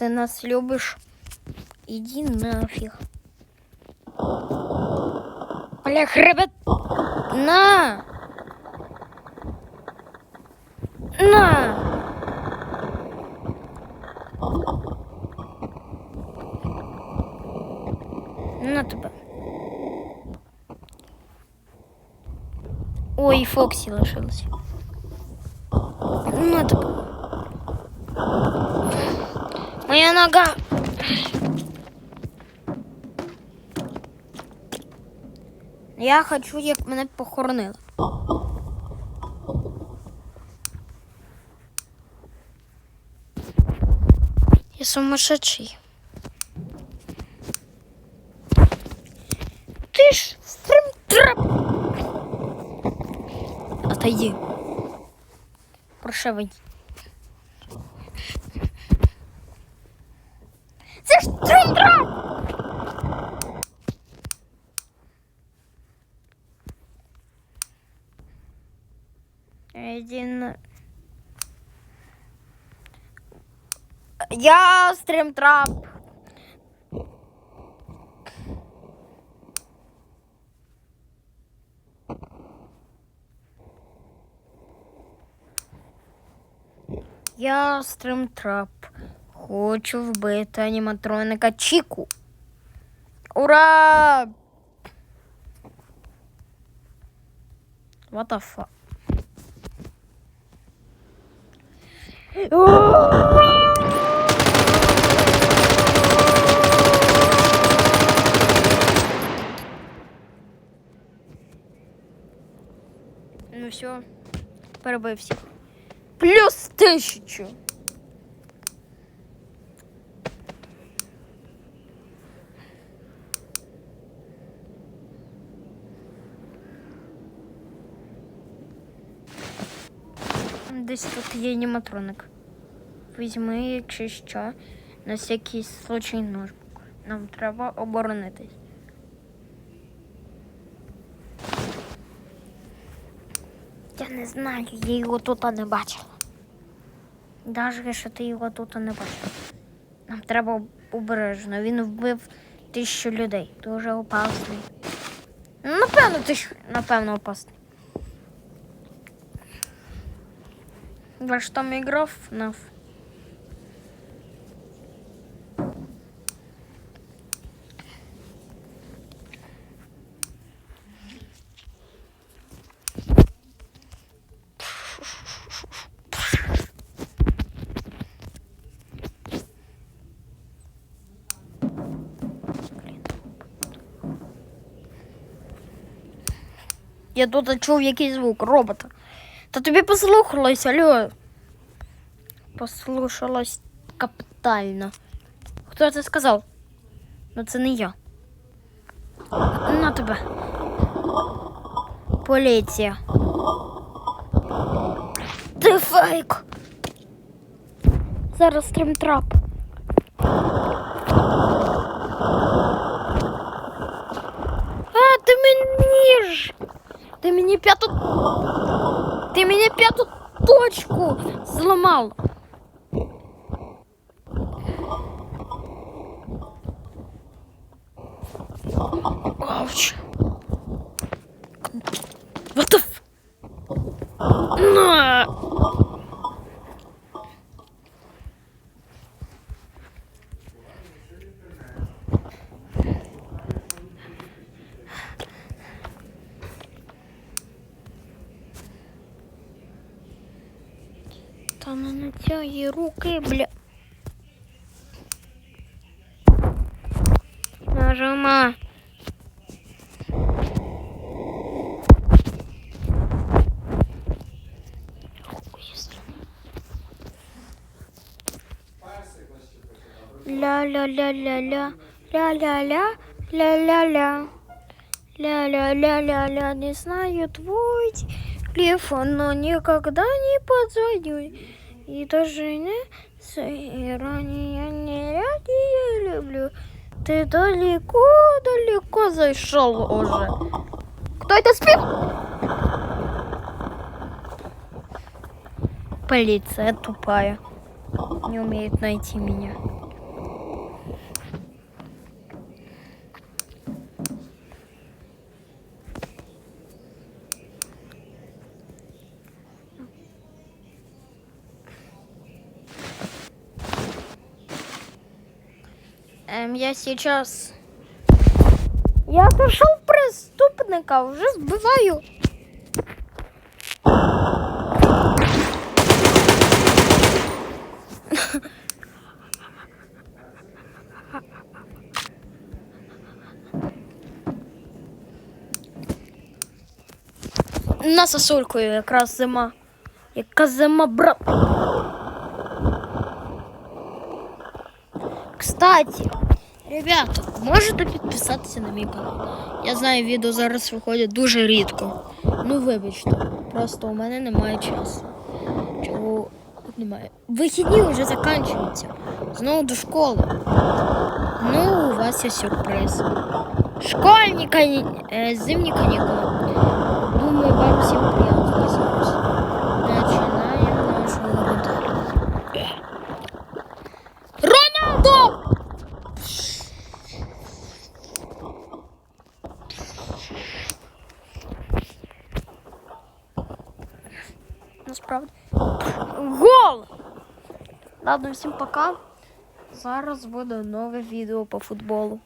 ты нас любишь, иди нафиг. Олег, ребят, на! На! На тебе. Ой, Фоксі лишилась. На тебе. Моя нога. Я хочу, як мене похоронили. Я сумасшедший. Ты ж стримтрап. Отойди. Прошивай. Ж стримтрап! Один. Я стримтрап. Я стримтрап. Хочу вбити аніматроника Чіку. Ура! What the fuck? Ну все, перебив всіх. Плюс тисячу. Десь тут є аніматроник. Візьми, якщо що, на всякий случай ножик. Нам треба оборонитись. Я не знаю, я його тут не бачила. Навіть що ти його тут не бачила. Нам треба обережно. Він вбив тисячу людей. Дуже опасний. Напевно, тисячу, напевно, опасний. Там іграв на Я тут чув якийсь звук робота. Та тобі послухалось, алло. Послушалось капітально. Хто це сказав? Ну це не я. На тебе. Поліція. Ти фейк. Зараз стримтрап. А, ти мені ж. Ти мені п'яту. Ти мені п'яту точку зламав. Ауч. What the f... На! Она на цієї руки, бля. Нажима. Ля-ля-ля-ля-ля, ля-ля-ля, ля-ля-ля. Ля-ля-ля-ля-ля, не знаю твой телефон, но никогда не позвоню. И даже не ранее не ради я люблю. Ты далеко, далеко зашел уже. Кто это спит? Полиция тупая. Не умеет найти меня. Эм, я сейчас... Я нашел преступника, уже сбиваю. На сосулькою якраз зима. Яка зима, брат. Кстати, ребята, можете підписатися на мій канал. Я знаю, відео зараз виходять дуже рідко. Ну, вибачте, просто у мене немає часу. Чого немає? Вихідні вже закінчуються. Знову до школи. Ну, у вас є сюрприз. Школьні кані... е, зимні канікули. Думаю, вам всім Насправді. Гол! Ладно, всім пока. Зараз буде нове відео по футболу.